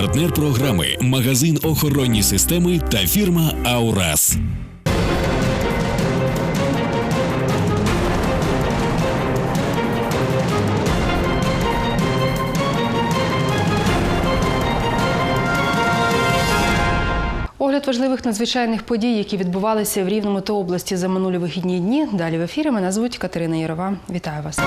Партнер програми магазин охоронні системи та фірма Аурас. Огляд важливих надзвичайних подій, які відбувалися в Рівному та області за минулі вихідні дні. Далі в ефірі мене звуть Катерина Ярова. Вітаю вас.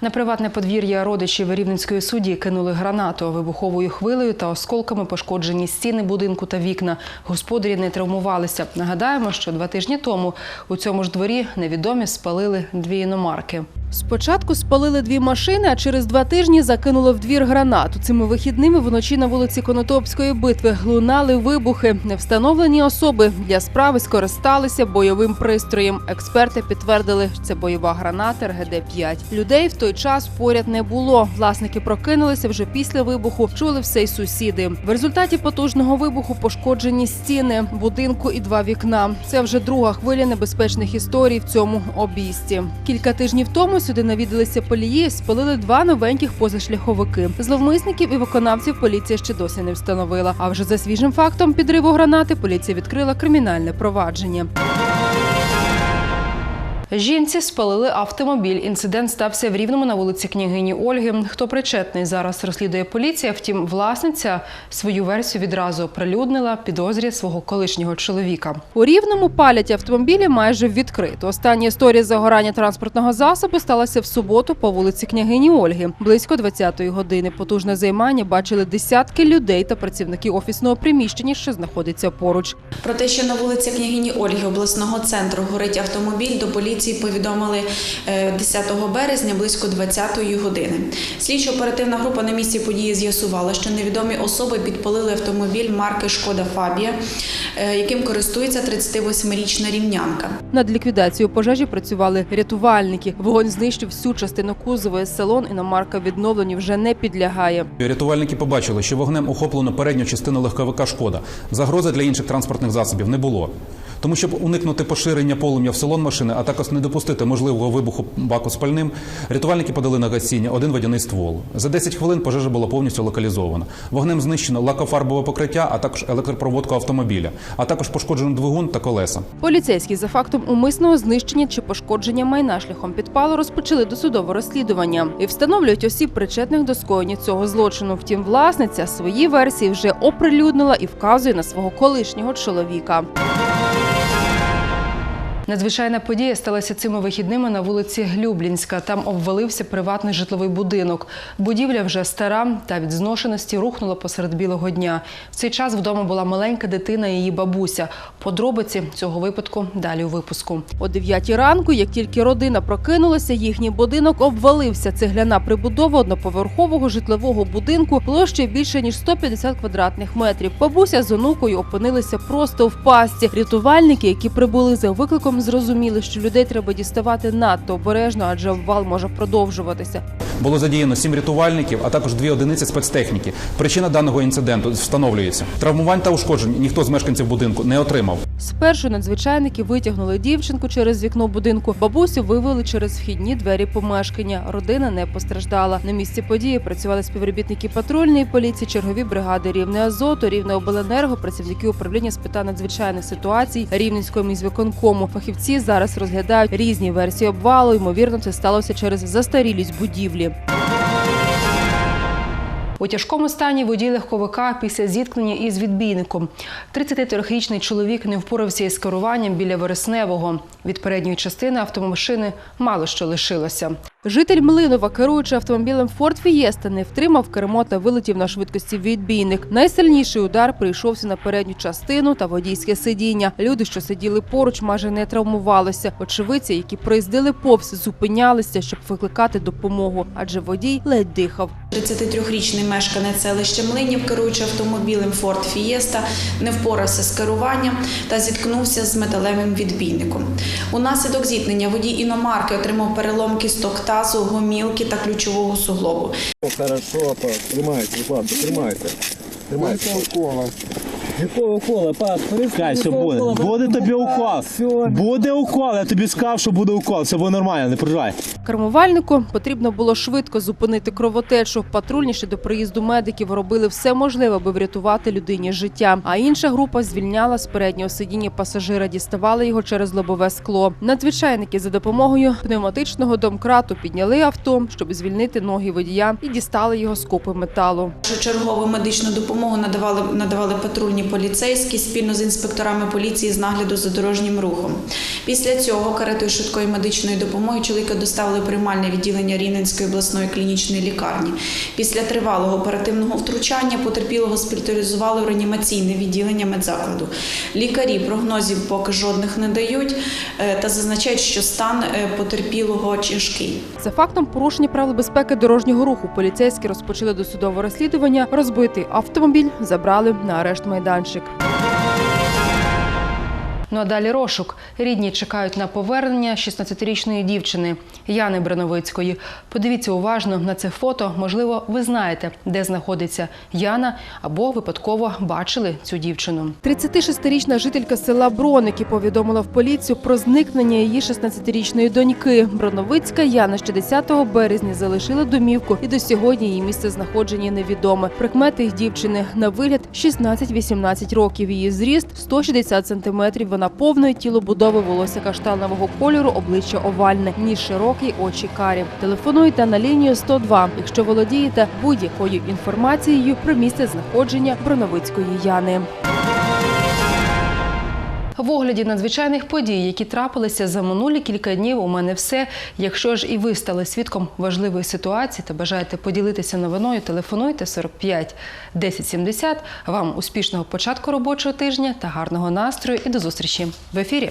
На приватне подвір'я родичів рівненської судді кинули гранату вибуховою хвилею та осколками пошкоджені стіни будинку та вікна. Господарі не травмувалися. Нагадаємо, що два тижні тому у цьому ж дворі невідомі спалили дві іномарки. Спочатку спалили дві машини, а через два тижні закинули в двір гранату. Цими вихідними вночі на вулиці Конотопської битви лунали вибухи. Невстановлені особи для справи скористалися бойовим пристроєм. Експерти підтвердили, що це бойова граната РГД-5. Людей в той час поряд не було. Власники прокинулися вже після вибуху. Чули все й сусіди. В результаті потужного вибуху пошкоджені стіни будинку і два вікна. Це вже друга хвиля небезпечних історій в цьому обійсті. Кілька тижнів тому сюди навідалися полії, спалили два новеньких позашляховики. Зловмисників і виконавців поліція ще досі не встановила. А вже за свіжим фактом підриву гранати поліція відкрила кримінальне провадження. Жінці спалили автомобіль. Інцидент стався в Рівному на вулиці княгині Ольги. Хто причетний зараз розслідує поліція. Втім, власниця свою версію відразу оприлюднила підозрі свого колишнього чоловіка. У Рівному палять автомобілі майже відкрито. Остання історія загорання транспортного засобу сталася в суботу по вулиці княгині Ольги. Близько 20-ї години. Потужне займання бачили десятки людей та працівників офісного приміщення, що знаходиться поруч. Про те, що на вулиці княгині Ольги обласного центру горить автомобіль, до поліції повідомили е, 10 березня близько 20-ї години. Слідчо-оперативна група на місці події з'ясувала, що невідомі особи підпалили автомобіль марки Шкода Фабія, е, яким користується 38-річна рівнянка. Над ліквідацією пожежі працювали рятувальники. Вогонь знищив всю частину кузова. Салон іномарка відновленню вже не підлягає. Рятувальники побачили, що вогнем охоплено передню частину легковика шкода. Загрози для інших транспортних засобів не було. Тому, щоб уникнути поширення полум'я в салон машини, а також не допустити можливого вибуху баку з пальним, рятувальники подали на гасіння один водяний ствол. За 10 хвилин пожежа була повністю локалізована. Вогнем знищено лакофарбове покриття, а також електропроводку автомобіля, а також пошкоджено двигун та колеса. Поліцейські за фактом умисного знищення чи пошкодження майна шляхом підпалу розпочали досудове розслідування і встановлюють осіб, причетних до скоєння цього злочину. Втім, власниця свої версії вже оприлюднила і вказує на свого колишнього чоловіка. Надзвичайна подія сталася цими вихідними на вулиці Глюблінська. Там обвалився приватний житловий будинок. Будівля вже стара та від зношеності рухнула посеред білого дня. В цей час вдома була маленька дитина і її бабуся. Подробиці цього випадку далі у випуску. О 9 ранку, як тільки родина прокинулася, їхній будинок обвалився. Цегляна прибудова одноповерхового житлового будинку площею більше ніж 150 квадратних метрів. Бабуся з онукою опинилися просто в пасті. Рятувальники, які прибули за викликом, зрозуміли, що людей треба діставати надто обережно, адже обвал може продовжуватися. Було задіяно сім рятувальників, а також дві одиниці спецтехніки. Причина даного інциденту встановлюється. Травмувань та ушкоджень ніхто з мешканців будинку не отримав. Спершу надзвичайники витягнули дівчинку через вікно будинку. Бабусю вивели через вхідні двері помешкання. Родина не постраждала. На місці події працювали співробітники патрульної поліції, чергові бригади Рівне Азоту, Рівне Обленерго, працівники управління з питань надзвичайних ситуацій Рівненського міськвиконкому. Фахівці зараз розглядають різні версії обвалу. Ймовірно, це сталося через застарілість будівлі. У тяжкому стані водій легковика після зіткнення із відбійником. 33-річний чоловік не впорався із керуванням біля вересневого. Від передньої частини автомашини мало що лишилося. Житель Млинова, керуючи автомобілем Ford Fiesta, не втримав кермо та вилетів на швидкості відбійник. Найсильніший удар прийшовся на передню частину та водійське сидіння. Люди, що сиділи поруч, майже не травмувалися. Очевидці, які проїздили повз, зупинялися, щоб викликати допомогу, адже водій ледь дихав. 33-річний мешканець селища Млинів, керуючи автомобілем Ford Fiesta, не впорався з керуванням та зіткнувся з металевим відбійником. Унаслідок зіткнення водій іномарки отримав перелом кісток тазу, гомілки та ключового суглобу. Хорошо, тримайте, Руслан, тримайте. Тримайте. Якого укола, пас? Чекай, все буде. Буде тобі укол. Буде укол, я тобі сказав, що буде укол. Все буде нормально, не переживай. Кермувальнику потрібно було швидко зупинити кровотечу. Патрульніші до приїзду медиків робили все можливе, аби врятувати людині життя. А інша група звільняла з переднього сидіння пасажира, діставали його через лобове скло. Надзвичайники за допомогою пневматичного домкрату підняли авто, щоб звільнити ноги водія, і дістали його з купи металу. Чергову медичну допомогу надавали, надавали патрульні поліцейські спільно з інспекторами поліції з нагляду за дорожнім рухом. Після цього каретою швидкої медичної допомоги чоловіка доставили приймальне відділення Рівненської обласної клінічної лікарні. Після тривалого оперативного втручання потерпілого госпіталізували в реанімаційне відділення медзакладу. Лікарі прогнозів поки жодних не дають е, та зазначають, що стан е, потерпілого тяжкий. За фактом порушення правил безпеки дорожнього руху поліцейські розпочали досудове розслідування. Розбитий автомобіль забрали на арешт майданчик. Ну а далі розшук. Рідні чекають на повернення 16-річної дівчини Яни Брановицької. Подивіться уважно на це фото. Можливо, ви знаєте, де знаходиться Яна або випадково бачили цю дівчину. 36-річна жителька села Броники повідомила в поліцію про зникнення її 16-річної доньки. Броновицька Яна ще 10 березня залишила домівку, і до сьогодні її місце знаходження невідоме. Прикмети дівчини на вигляд 16-18 років. Її зріст 160 сантиметрів. Вона повної тілобудови, волосся каштанового кольору, обличчя овальне, ніж широкий, очі карі. Телефонуйте на лінію 102, якщо володієте будь-якою інформацією про місце знаходження Броновицької Яни. В огляді надзвичайних подій, які трапилися за минулі кілька днів, у мене все. Якщо ж і ви стали свідком важливої ситуації та бажаєте поділитися новиною, телефонуйте 45 10 70. Вам успішного початку робочого тижня та гарного настрою. І до зустрічі в ефірі.